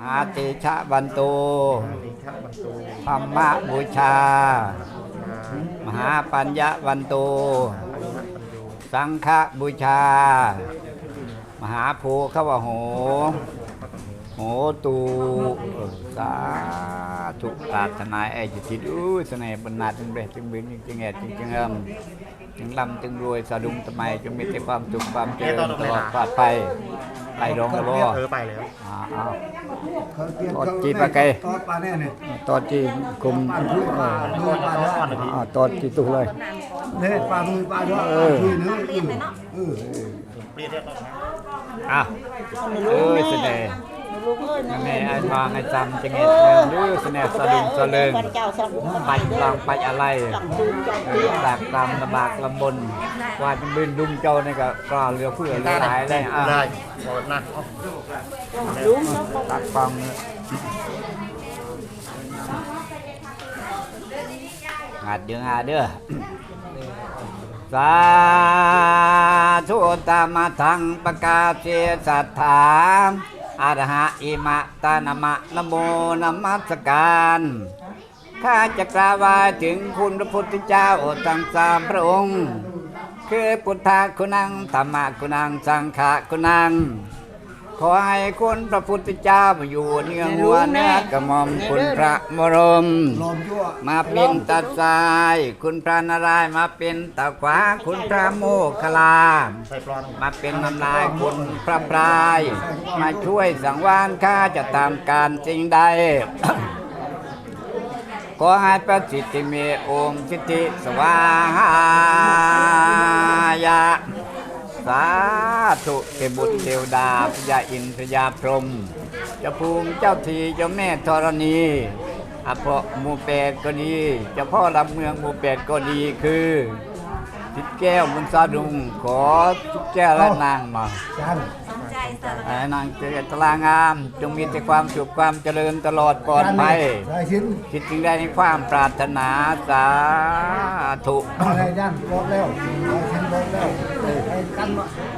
มหาเตชะวันโตติขะวันโตธรรมบูชา มหาปัญญวันโตปัญญปัญโยสังฆบูชา มหาโพขวโห โหตูเออสาธุปรารถนาไอ้จิตติดอู้สนบรรณาจึงเบรจึงบินจึงแอดจึงจึงเอิมจึงลำจึงรวยสะดุงทำไมจงมีแต่ความสุขความเจริญตลอดปลอดภัย ไปร้องแล้วบ่เธอไปแล้วอ่าเอาเขาเตรียมตอดจีบอะไก่ตอดปลาแน่เนี่ยตอนที่กลุ่มเออดูปลาแล้วอ่าตอนที่ตุเลย เนี่ยปลามือปลาด้วยเออคือเนื้อคือเออ เปลี่ยนเรียกต้องนะอะเอ้ยเสน่ห์ ยังไงไอ้ทางไอ้จำจังไงเงินดื้อเสน่ห์สะดุงสะเลิงเจ้าสังปัดลองปัดอะไรเออตากตามลำบากลำบนว่าจะบินดุมเจ้านี่ก็กล้าเรือเพื่อเรือหลายเลยอะได้หมดนะลุงตักฟังเนี่ยงาดเดืองาเด้อสาธุตามะทังประกาศเสสัทธา อาหะอิมะตานามะนโมนมัสการข้าจะกล่าววาถึงคุณพระพุทธเจ้าทั้งสามพระองค์ คือพุทธคุณังธรรมะคุณังสังฆะคุณัง ขอให้คุณพระพุทธเจ้ามาอยู่เนื้อหัวเนื้อกระหม่อมคุณพระมรมลอมยั่วมาเป็นตาซ้าย คุณพระนารายณ์มาเป็นตาขวา คุณพระโมคคลลา ใส่ปลอนมาเป็นน้ำลายคุณพระพราย มาช่วยสังวานข้าจะตามการสิ่งใด ขอให้ประสิทธิเมโอมสิทธิสวาย ธุเทบุตรเทวดาพญาอินทร์พญาพรหมเจ้าภูมิเจ้าทีเจ้าแม่ธรณีอภะหมูแปดก็ดีเจ้าพ่อลำเมืองหมูแปดก็ดีคือทิดแก้วมุนสาดุงขอทิดแก้วและนางมาจานให้นางเจริญตลางาม จงมีแต่ความสุขความเจริญตลอดปลอดภัยสายชิ้นคิดจึงได้ในความปรารถนาสาธุ อะไรย่านรถแล้วสายชิ้นรถแล้วไอ้กันมาใสายชิ้นดับมันในไกลเฮ้ยดับมันไกลได้แล้วข่าวดังลุงเนี่ยเอา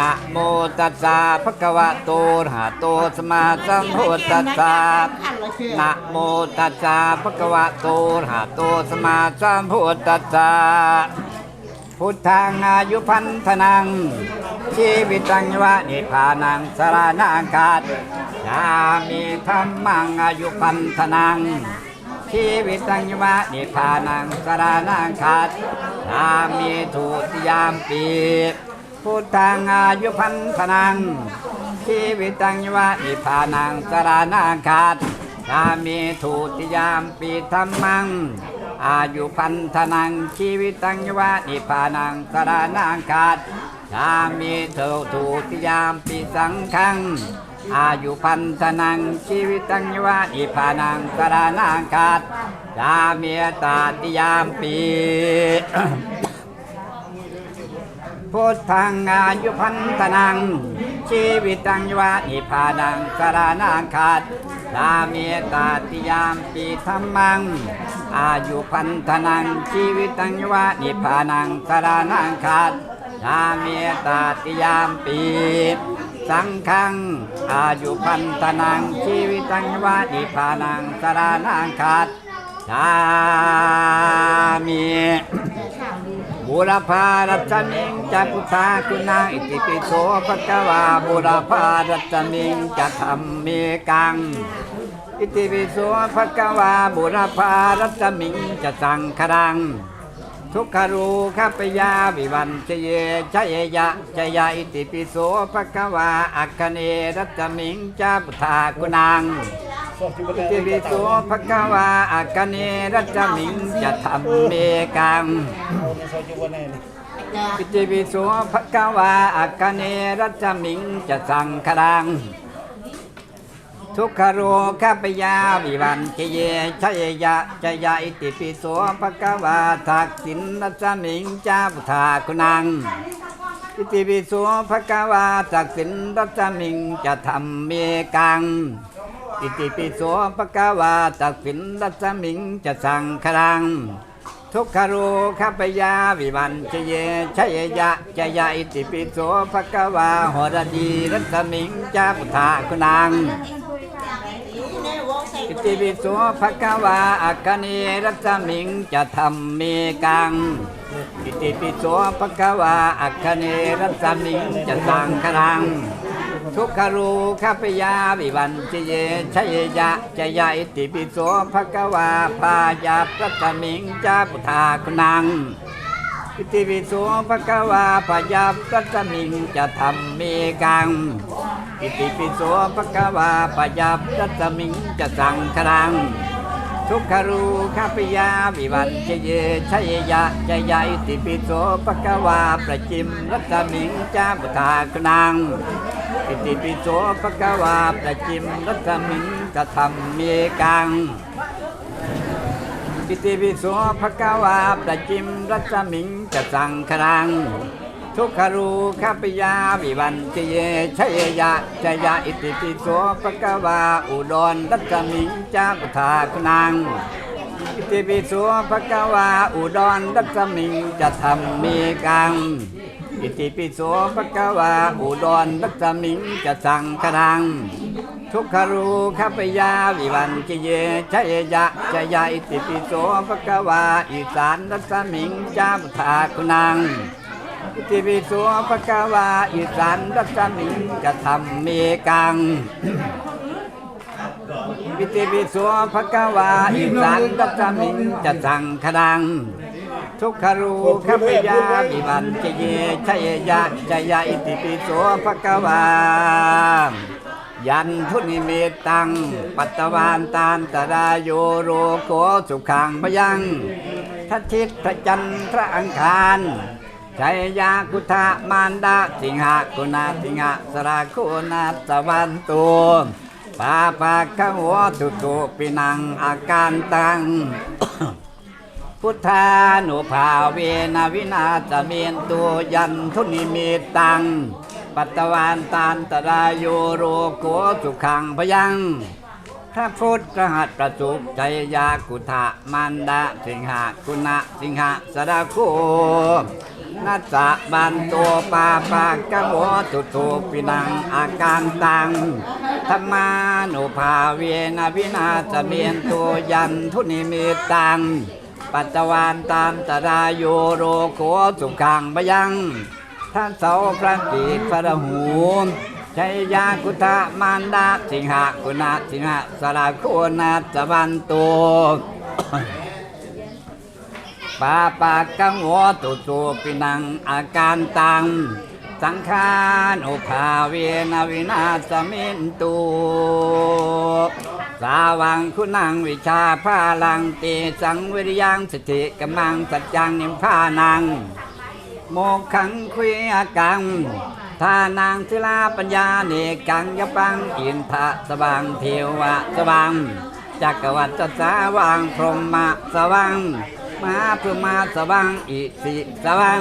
นะโมตัสสะภะคะวะโตอะระหะโตสัมมาสัมพุทธัสสะนะโมตัสสะภะคะวะโตอะระหะโตสัมมาสัมพุทธัสสะพุทธังอายุพันธนัง ชีวิตังวะนิพพานังสารณังคาตยามีธรรมังอายุพันธนังชีวิตังยวะนิพพานังสารณังคาตยามีทุติยามปี พุทธังอายุพันธนังชีวิตังยวะนิพานังสรณังคาตยามีทุติยามปีธรรมัง อายุพันธนังชีวิตังยวะนิพานังสรณังคาตยามีเททุติยามปีสังฆังอายุพันธนังชีวิตังยวะนิพานังสรณังคาตยามีตาติยามปี พุทธังอายุพันธนัง ชีวิตังยวะนิพานังสารานังคาตสามีตาติยามปีธรรมัง อายุพันธนัง ชีวิตังยวะนิพานังสารานังคาตสามีตาติยามปีสังฆังอายุพันธนัง ชีวิตังยวะนิพานังสารานังคาตสามี บุรพารัตมิงจักพุทธาคุณาอิติปิโสภะคะวาบุรพารัตมิงจะธรรมเมกัง อิติปิโสภะคะวาบุรพารัตมิงจะสังครัง ทุกขรูขัปยาวิวันเจเยชยยะชยาอิติปิโสภะคะวาอัคคเนรัตมิงจะพุทธาคุณัง ติปิโสภะคะวาอัคคเนรัตมิงจะธรรมเมกังปิติปิโสภะคะวาอัคคเนรัจมิงจะสังครัง ทุกขโรข้าปยาวิวันเกเยชัยยะจยะอิติปิโสภะคะวาทักษินรัจมิงจาพุทธาคุณังอิติปิโสภะคะวาจักสินรัตมิงจะทำเมกัง อิติปิโสภะคะวาจักสินรัตมิงจะสังครัง ทุกขโรขัปยาวิวันเจเยชยยะจยะอิติปิโสภะคะวาหรดีรัตมิงจาพุทธาคุณังอิติปิโสภะคะวาอัคคเนรัตมิงจะทำเมกังอิติปิโสภะคะวาอัคคเนรัตมิงจะสังครัง ทุกขรูขัปยาวิวันเจเยชยยะจยะอิติปิโสภะคะวาพายารัตมิงจาพุทธาคุณังอิติปิโสภะคะวาพยาปัสสมิงจะทำเมกังอิติปิโสภะคะวาพยาปัสสมิงจะสังครังทุกขรูข้าพยาวิวันเจเยชยยะจยะอิติปิโสภะคะวาประจิมรัตมิงจาบุทาคนัง อิติปิโสภะคะวาประจิมรัตมิงจะทำเมกังปิติปิโสภะคะวาประจิมรัตมิงจะสังครัง ทุกขรูขัปยาวิวันติเยชยยะชยะอิติปิโสภะคะวาอุดรรัตมิงจาพุทาคุณังอิติปิโสภะคะวาอุดรรัตมิงจะทำมีกัง อิติปิโสภะคะวาอุดรรัตมิงจะสังครัง ทุกขรูขัปยาวิวันจิเยชยยะชยะอิติปิโสภะคะวาอีสานรัตมิงจาพุทาคุณังอิติปิโสภะคะวาอีสานรัตมิงจะทำเมกังอิติปิโสภะคะวาอีสานรัตมิงจะสังครัง ทุกขรูขปยาวิวันจเยชยยะจยะอิติปิโสภะควายันทุนิมิตตัง ปัตตวานตานตรายโยโรโกสุขังพยังทัทิตพระจันทร์อังคารชัยยากุธามานดาสิงหากุณาสิงหาสราคุนาสวันตุปาปาคะหัวตุตุปินังอาการตัง พุทธานุภาเวนวินาศเมีนตัวยันทุนิมิตัง ปัตตวานตานตรายโยโรโกสุขังพยัง พระพุทธหัตประสุใจยากุธะมันดาสิงหากุณะสิงหาสดาโคนัสสะบันตัวปาปากะโหตุตุปินังอาการตังธรรมานุภาเวนะวินาศเมียนตัวยันทุนิมิตัง ปัตตวานตามตรายโยโรโกสุขังบยังท่านเสาพระกีพระหูชัยยากุธามานดาสิงหากุณาสิงหาสราโคนาสวันโตปาปากกังวตุตุปินังอาการตัง สังขารอุภาเวนะวินาสมินตุ สาวังคุณังวิชาพาลังเตสังวิริยังสติกำมังสัจจังนิมพานัง โมกขังคุยกังทานางศิลาปัญญาเนกังยปังอินทะสว่างเทวะสว่างจักรวัฏสาว่างพรหมะสว่างมาพุมาสว่างอิสิสว่าง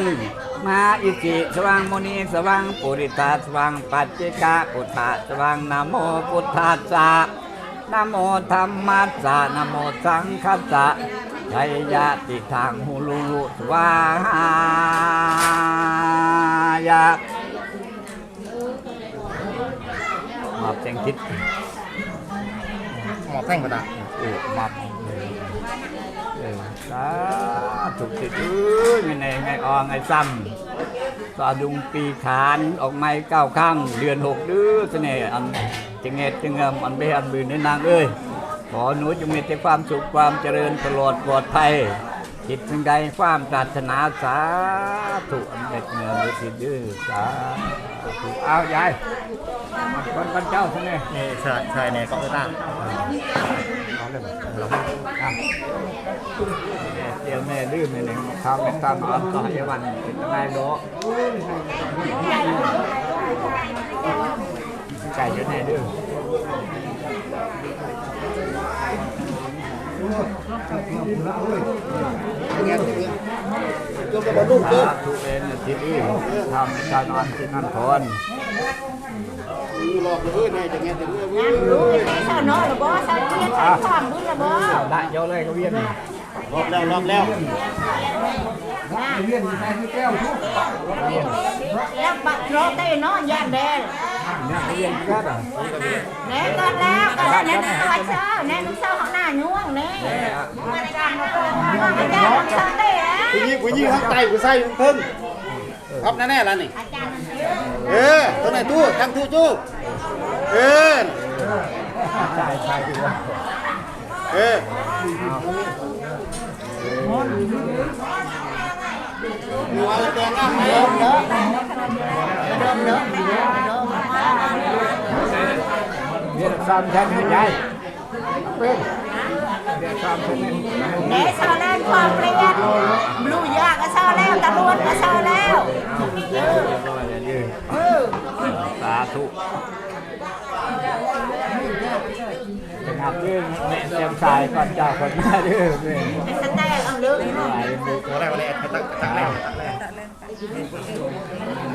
มาอิสิสว่างมุนีสว่างปุริตาสว่างปัจเจกาปุถะสว่างนโมพุทธัสสะ นะโมธรรมัสสะนะโมสังคัสสะชัยยะติทางหูลุลุสวาหายะมอบเสียงทิศหมอแท่งกระดาษโอ้มอบเออสาธุติดเอ้ยไงไงไงอองไงซ้ำสาดุงปีขานออกไม้เก้าข้างเดือนหกเดือนเสน่ห์อัน จึงเงจึงเงมอันเบอันบืนในนางเอ้ยขอหนูจงมีแต่ความสุขความเจริญตลอดปลอดภัยจิตสิ่งใดความปรารถนาสาธุอันเด็ดเงินเด็ดสิดื้อสาธุเอายายคนกันเจ้าท่านนี่นี่ชายชายในกล้องต้าเอาเลยเราครับเดี๋ยวแม่ดื้อแม่หนึ่งข้าวแม่ตามอันต่อให้วันเป็นยังไงโล ไก่เยอะแน่เด้อเยมจะบรรลุเด้อาธุเอ็นทิศอีทำการนอนที่นั่นทนหลอกเลยนายจะเงี้ยจะเงี้ยรู้เศร้าเนาะหรือบ่เศร้าเกียรใส่ความบุญละบ่ได้เจ้าเลยก็เวียนรอบแล้วรอบแล้วเรียนอยู่ในที่แก้วทุกแล้วบักโรเต้นาะย่านแดง เนี่ยเวียนก็ได้แน่ก็แล้วก็แล้วแน่ตัวเช้าแน่ลูกเช้าของหน้าย่วงแน่มาจานมามาอาจารย์ของเช้าเต้แล้วผู้หญิงผู้หญิงข้างใต้ผู้ชายเพิ่งครับแน่ๆแล้วนี่อาจารย์เออตัวไหนตู้ทั้งตู้จู้เออใช่ใช่ดีว่าเออหัวแต่งงานไหมเด้อเดิมเด้อเดิมเวียนซ้ำแทนให้ใหญ่เป็นเวียนซ้ำแทนให้แน่เช้าแล้วความเปลี่ยนบลูยากก็เช้าแล้วตะลวนก็เช้าแล้วสาธุจะงานเรื่องแม่เตรียมสายก่อนเจ้าคนหน้าเรื่องเลยสแตกเอาเรื่องหลายมุกหัวแรกหัวแรกตั้งตั้งแรก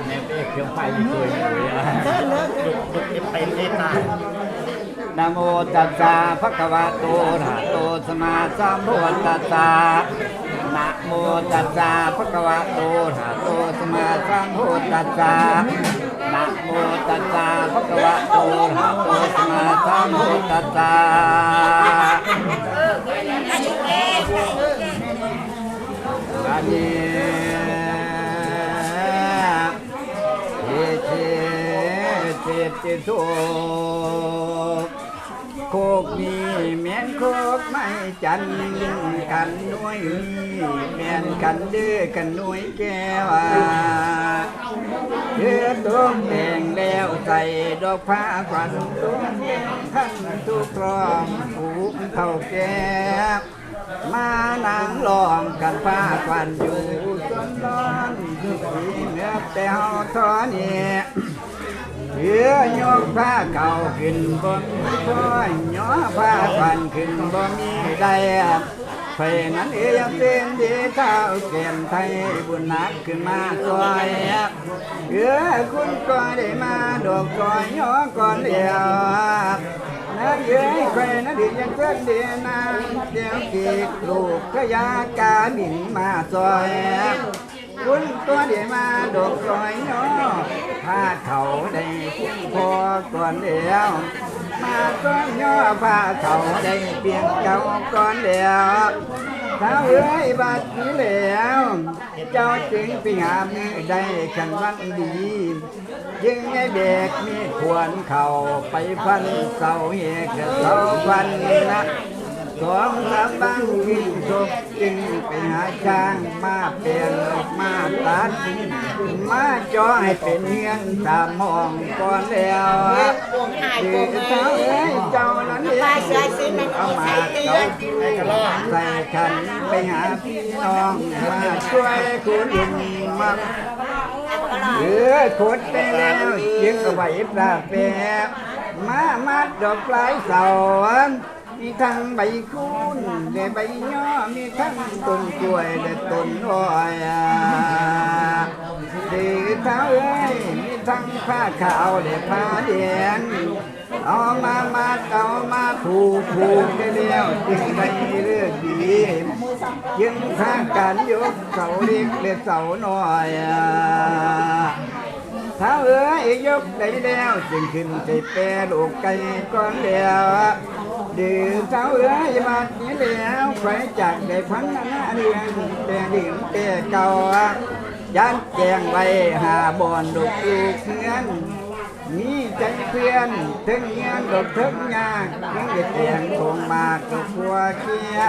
แม่เป๊กเครื่องไฟไม่เคยเลยอะเดินเลิกดุดุเอฟเป็นเอตา นะโมตัสสะภะคะวะโตอะระหะโตสัมมาสัมพุทธัสสะนะโมตัสสะภะคะวะโตอะระหะโตสัมมาสัมพุทธัสสะนะโมตัสสะภะคะวะโตอะระหะโตสัมมาสัมพุทธัสสะอันนี้เอเจติโต โคกนี้แม่นโคกไม่จันกันน่วยนี้แม่นกันเดื้อกันน่วยแก้วเดือต้มแดงแล้วใส่ดอกผ้าควันต้มแดงท่านทุกร้อมผูกเท่าแก่มานางลองกันผ้าควันอยู่จนนอนสีเนื้อแต่เฮาทอนี่ เหือยกผ้าเก่าขึ้นบ่มีพ้อยย่อผ้าฟันขึ้นบ่มีได้ไฟนั้นเอยงเป็นดีเท้าเกมไทยบุญนักขึ้นมาซอยเหือคุณก็ได้มาดอกซอยย่อก่อนเดียวนักเย้ยไฟนั้นดียังเกินเดียนางเดียวกีกลูกขยากาบินมาซอย คุณตัวเดียมาดอกซอยย่อผ้าเขาได้คุ้มพอก่อนเดียวมาก้อนย่อผ้าเขาได้เพียงเก่าก่อนเดียวถ้าเอ้ยบัดนี้แล้ว เจ้าจึงไปหามือได้ขันวันดียึงไอ้เด็กมีควรเข่าไปฟันเสาเหกเสาฟันนะ สองสามบังกินศพจึงไปหาช้างมาเปลี่ยนมาตัดมาจ่อให้เป็นเงียนตามมองก่อนแล้ววงหายคืวองเจ้าเอ้ยเจ้านั้นเองเอามาเจ้าใส่ขันไปหาพี่น้องมาช่วยคุณมาเออขดไปแล้วยึงเอาไว้ปลาแปบมามัดดอกปลายเสา มีทั้งใบคูนและใบย่อมีทั้งต้นกล้วยและต้นอ้อยดีเท้าเอ้ยมีทั้งผ้าขาวและผ้าแดงเอามามัดเอามาผูกผูกได้แล้วจึงได้เลือกดียึงทางการยกเสาเล็กและเสาน้อยถ้าเอ๋ยยกได้แล้วจึงขึ้นใจแปรลูกไก่ก้อนเดียว ดื่มเจ้าเอ้ยมานี้แล้วไฟจากได้พันหน้าเรืองแต่ดื่มแต่เก่ายันแจงไว้หาบอนลูกลูกเงิน มีใจเพื่อนถึงเงินดกถึงยากถึงจะแจงคงมากก็กลัวเกีย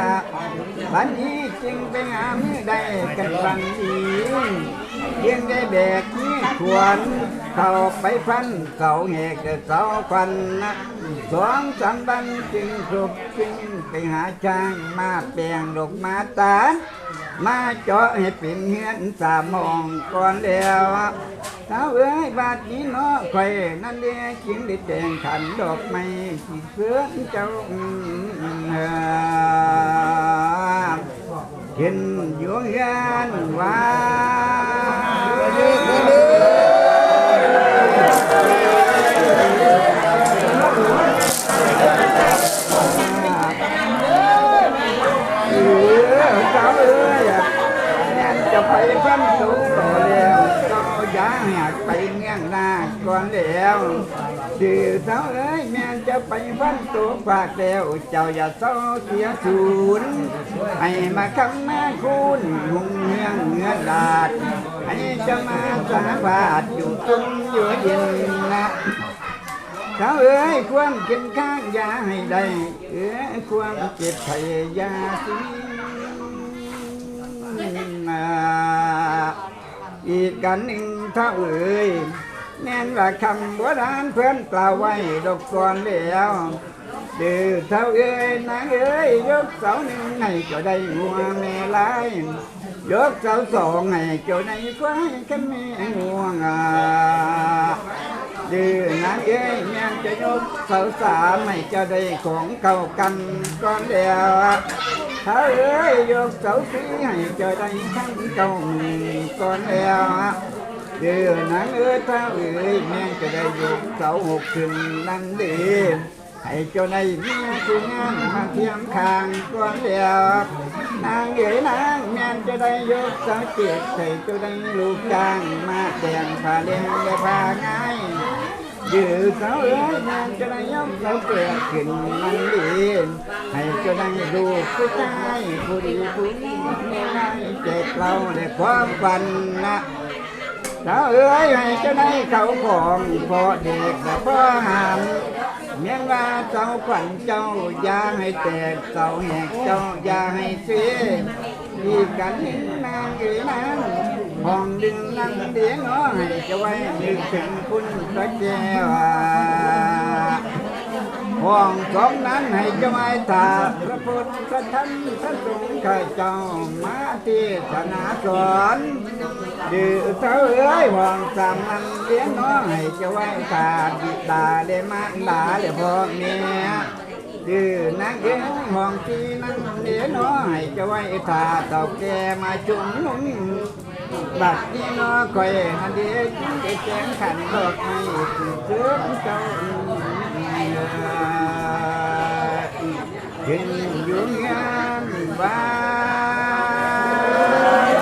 บันนี้จึงไปหามือได้กันฟังดียังได้แบกนี้ควรเข้าไปฟันเสาเหกเสาควันนะสองสามบันจึงครบจึงไปหาช้างมาแปลงดอกมาตา มาเจาะให้เป็นเฮือนสามมองก่อนแล้วสาวเอ้ยบาดนี้เนาะใคยนั่นเองจึงได้แดงขันดอกไม้ที่เสื้อเจ้าเห็นอยู่งานว่า เออเจ้าเอ้ยอะแม่นจะไปฟันสูงต่อแล้วก็อยากอยากไปเงี้ยงหน้าก่อนแล้วสื่อเจ้าเอ้ยแม่นจะ ไปฟันสูงฝากแล้วเจ้าอย่าเศร้าเสียศูนย์ให้มาคำมาคุณหุงเมืองเงือดาดให้จะมาสาบาทอยู่ตุ้มอยู่เย็นนะเขาเอ้ยความกินข้างยาให้ได้เอ้ยความเจ็บไข้ยาสินาอีกกันหนึ่งเท่าเอ้ย แน่นว่าคำโบราณเพื่อนกล่าวไว้ดอกก่อนแล้วดื้อเท่าเอ้ยนางเอ้ยยกเสาหนึ่งให้เจ้าได้หัวแม่ลายยกเสาสองให้เจ้าได้ควายกันแม่ง่วงอะดื้อนางเอ้ยแม่งจะยกเสาสามให้เจะได้ของเก่ากันก่อนแล้วถ้าเอ้ยยกเสาสี่ให้เจะได้ขั้นเก่าก่อนแล้ว เดือนางเอ้ยถ้าเอ้ยแม่งจะได้ยกเสาหกขึ้นนั่นดีให้เจ้าได้มีผู้งานมาเทียมคางก่อนแล้วนางเอ้ยนางแม่งจะได้ยกเสาเจ็ดให้เจ้าได้ลูกจ้างมาแต่งผ้าเลี้ยงและผ้าง่ายยืดเสาเอ้ยมันจะได้ยกเสาเกิดขึ้นมันดีให้เจะได้ดูกผู้ชายผู้ดีผู้นี้ไม่ได้เจ็บเราในความฝันนะ เราเอ้ยให้เจะได้เขาของพอเด็กและพ่อหามเมียงว่าเจ้าขวัญเจ้าอย่าให้แตกเจ้าแหกเจ้าอย่าให้เสียดีกันหนึ่งนางเอ๋ยนางห้องดึงนั่งเดียงน้อยจะไว้นึกถึงคุณพระแก้ว ห้องสองนั้นให้จะไว้ถาพระพุทธธรรมพระสงฆ์ข้าเจ้ามาที่ศาสนาสอนดื้อเท้าเอ้ยห้องสามนั้นเลี้ยงน้อยให้จะไว้ถาบิดาเลมาดาเลพ่อเมียดื้อนางเอ๋ยห้องที่นั่งเดียงน้อยจะไว้ตาเต่าแกมาจุ่มนุ่มบัดนี้น้อคอยหันเดียจิ้งแจงขันดอกไม้สืบเสือเจ้า ขึ้นอยู่งานบ้าน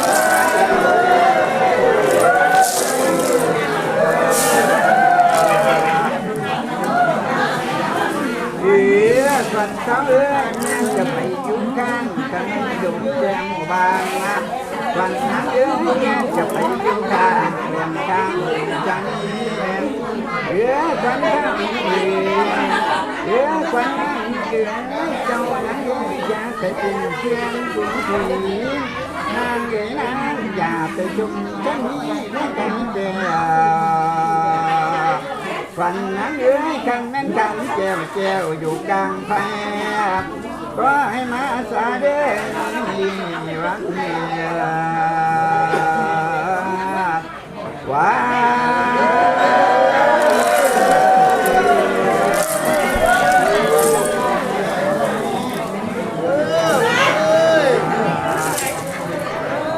เอือสันเขาเอื้อจะไปยุ่งกันกันดงแดงบาง ไปเป็นเพื่อนคุณผีนางเอ๋ยนางอย่าไปยุ่งกันนี้และกันเดียฝันนั้นเอ้ยขันแม่นขันแก้วแก้วอยู่กลางแพก็ให้มาสาเด้อวัดเมียว้า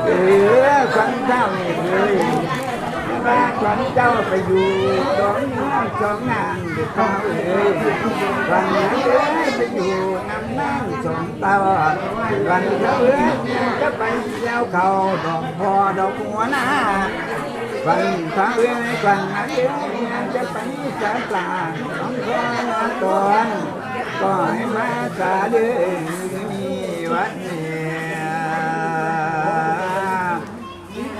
เออฝันเจ้านี่เลย บ้านขวัญเจ้าไปอยู่สองน้องสองนางเด็กเขาเอ้ยวันนั้นเอ้ยไปอยู่น้ำนั่งสองตาวันเขาเอ้ยจะไปเจ้าเขาดอกพอดอกหัวหน้าวันเขาเอ้ยวันนั้นเอ้ยจะไปสาปลาสองคนนาตอนก็ให้มาสาเด้อมีวัดเนี่ย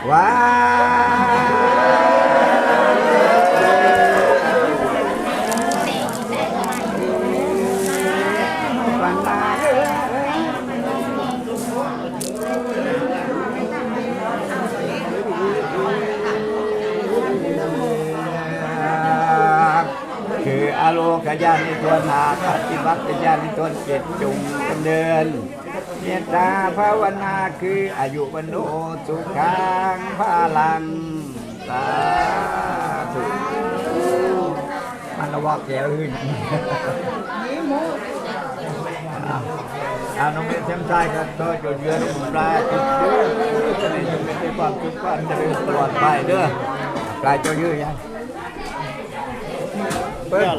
ว้าวัน คืออาณ์ขยันในตัวนาปฏิบัติญาณในตัวเจ็ดจุงดำเนินเมตตาภาวนาคืออายุวันโนสุขังพลังสาธุมันละว่าแก้วอื่นอาน้องเมย์เต็มใจกันก็จดเยือนปลายจุดยืนจะได้จะไม่ได้ความทุกข์ความจะเป็นตลอดไปเด้อปลายจดยืนยังเปิด